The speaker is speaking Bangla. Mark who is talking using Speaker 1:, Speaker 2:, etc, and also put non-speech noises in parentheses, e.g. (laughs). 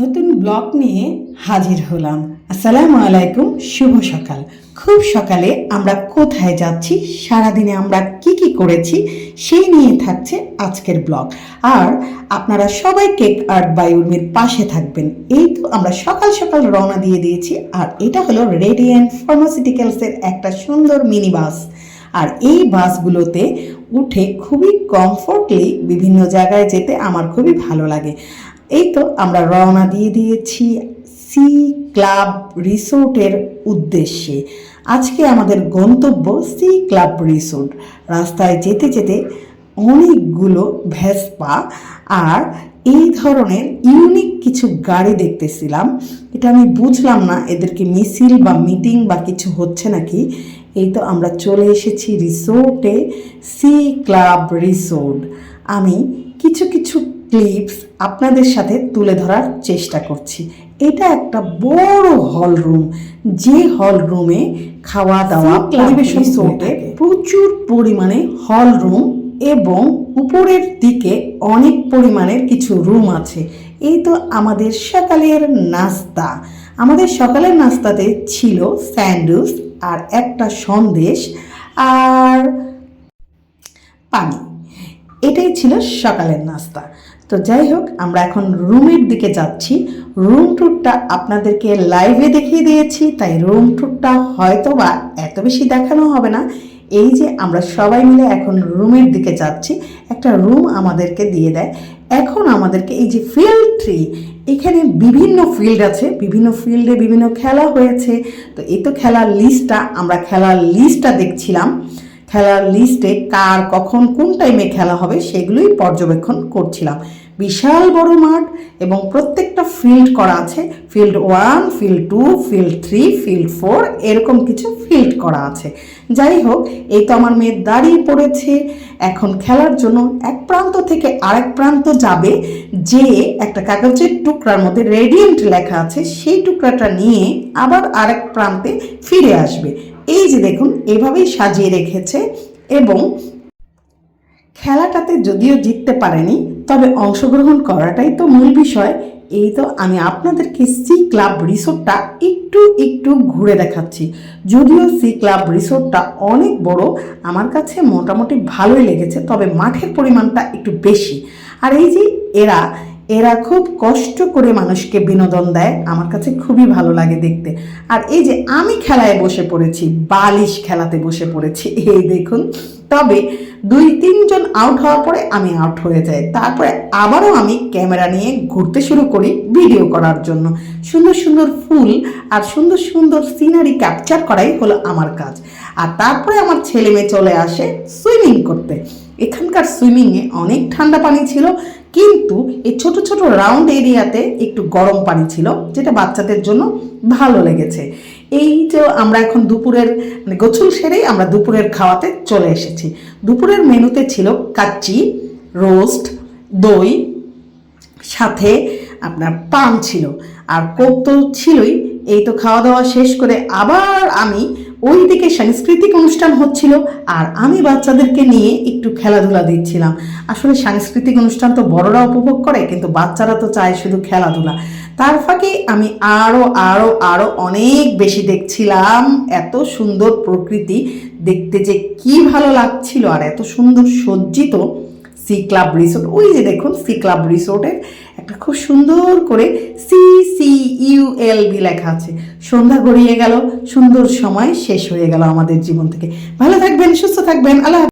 Speaker 1: নতুন ব্লগ নিয়ে হাজির হলাম। আসসালামু আলাইকুম, শুভ সকাল। খুব সকালে আমরা কোথায় যাচ্ছি, সারাদিনে আমরা কি কি করেছি, সেই নিয়ে থাকছে আজকের ব্লগ। আর আপনারা সবাই কেক আর্ট বাই উর্মির পাশে থাকবেন। এই তো আমরা সকাল সকাল রওনা দিয়ে দিয়েছি। আর এটা হলো রেডিয়েন্ট ফার্মাসিউটিক্যালসের একটা সুন্দর মিনি বাস। আর এই বাসগুলোতে উঠে খুবই কমফোর্টলি বিভিন্ন জায়গায় যেতে আমার খুবই ভালো লাগে। এই তো আমরা রওনা দিয়ে দিয়েছি সি ক্লাব রিসোর্টের উদ্দেশ্যে। আজকে আমাদের গন্তব্য সি ক্লাব রিসোর্ট। রাস্তায় যেতে যেতে অনেকগুলো ভেসপা আর এই ধরনের ইউনিক কিছু গাড়ি দেখতেছিলাম। এটা আমি বুঝলাম না এদেরকে মিছিল বা মিটিং বা কিছু হচ্ছে নাকি। এই তো আমরা চলে এসেছি রিসোর্টে সি ক্লাব রিসোর্ট। আমি কিছু ক্লিপস আপনাদের সাথে তুলে ধরার চেষ্টা করছি। এটা একটা বড় হল রুম যে হল রুমে খাওয়া দাওয়া পরিবেশন রিসোর্টে প্রচুর পরিমাণে হল রুম এবং উপরের দিকে অনেক পরিমাণের কিছু রুম আছে। এই তো আমাদের সকালের নাস্তা। আমাদের সকালের নাস্তাতে ছিল স্যান্ডউইচ আর একটা সন্দেশ আর পানি। এটাই ছিল সকালের নাস্তা। তো যাই হোক, আমরা এখন রুমের দিকে যাচ্ছি। রুম ট্যুরটা আপনাদেরকে লাইভে দেখিয়ে দিয়েছি, তাই রুম ট্যুরটা হয়তো বা এত বেশি দেখানো হবে না। এই যে আমরা সবাই মিলে এখন রুমের দিকে যাচ্ছি, একটা রুম আমাদেরকে দিয়ে দেয়। এখন আমাদেরকে এই যে ফিল্ড ট্রি, এখানে বিভিন্ন ফিল্ড আছে, বিভিন্ন ফিল্ডে বিভিন্ন খেলা হয়েছে। তো এই তো খেলার লিস্টটা, আমরা খেলার লিস্টটা দেখছিলাম। খেলার লিস্টে কার কখন কোন টাইমে খেলা হবে সেগুলোই পর্যবেক্ষণ করছিলাম। বিশাল বড় মাঠ এবং প্রত্যেকটা ফিল্ড করা আছে। Field one field two field three field four এরকম কিছু ফিল্ড করা আছে। যাই হোক, এই তো আমার মেয়ে দাঁড়িয়ে পড়েছে। এখন খেলার জন্য এক প্রান্ত থেকে আরেক প্রান্ত যাবে, যে একটা কাগজের টুকরার মধ্যে রেডিয়েন্ট লেখা আছে। সেই টুকরাটা নিয়ে আবার আরেক প্রান্তে ফিরে আসবে। এই যে দেখুন, এভাবেই সাজিয়ে রেখেছে এবং খেলাটাতে যদিও জিততে পারেনি, তবে অংশগ্রহণ করাটাই তো মূল বিষয়। এই তো আমি আপনাদেরকে সি ক্লাব রিসোর্টটা একটু একটু ঘুরে দেখাচ্ছি। যদিও সি ক্লাব রিসোর্টটা অনেক বড়, আমার কাছে মোটামুটি ভালোই লেগেছে, তবে মাঠের পরিমাণটা একটু বেশি। আর এই যে এরা এরা খুব কষ্ট করে মানুষকে বিনোদন দেয়। আমার কাছে খুবই ভালো লাগে দেখতে। আর এই যে আমি খেলায় বসে পড়েছি, বালিশ খেলাতে বসে পড়েছি, (laughs) এই দেখুন। তবে দুই, তিনজন আউট হওয়ার পরে আমি আউট হয়ে যাই। তারপরে আবারও আমি ক্যামেরা নিয়ে ঘুরতে শুরু করি ভিডিও করার জন্য। সুন্দর সুন্দর ফুল আর সুন্দর সুন্দর সিনারি ক্যাপচার করাই হলো আমার কাজ। আর তারপরে আমার ছেলে মেয়ে চলে আসে সুইমিং করতে। এখানকার সুইমিংয়ে অনেক ঠান্ডা পানি ছিল কিন্তু এই ছোট ছোট রাউন্ড এরিয়াতে একটু গরম পানি ছিল, যেটা বাচ্চাদের জন্য ভালো লেগেছে। এই যে আমরা এখন দুপুরের মানে গোছল সেরেই আমরা দুপুরের খাওয়াতে চলে এসেছি। দুপুরের মেনুতে ছিল কাচ্চি, রোস্ট, দই, সাথে আপনার পান ছিল। আর কোক তো ছিলই, এই তো খাওয়া দাওয়া শেষ করে আবার আমি ওই দিকে সাংস্কৃতিক অনুষ্ঠান হচ্ছিল আর আমি বাচ্চাদেরকে নিয়ে একটু খেলাধুলা দিচ্ছিলাম। আসলে সাংস্কৃতিক অনুষ্ঠান তো বড়রা উপভোগ করে, কিন্তু বাচ্চারা তো চায় শুধু খেলাধুলা। তার ফাঁকে আমি আরও আরও আরও অনেক বেশি দেখছিলাম এত সুন্দর প্রকৃতি, দেখতে যে কি ভালো লাগছিল আর এত সুন্দর সজ্জিত সি ক্লাব রিসোর্ট। ওই যে দেখুন, সি ক্লাব রিসোর্টের একটা খুব সুন্দর করে C C U L B লেখা আছে। সন্ধ্যা গড়িয়ে গেল, সুন্দর সময় শেষ হয়ে গেল আমাদের জীবন থেকে ভালো থাকবেন, সুস্থ থাকবেন, আল্লাহ।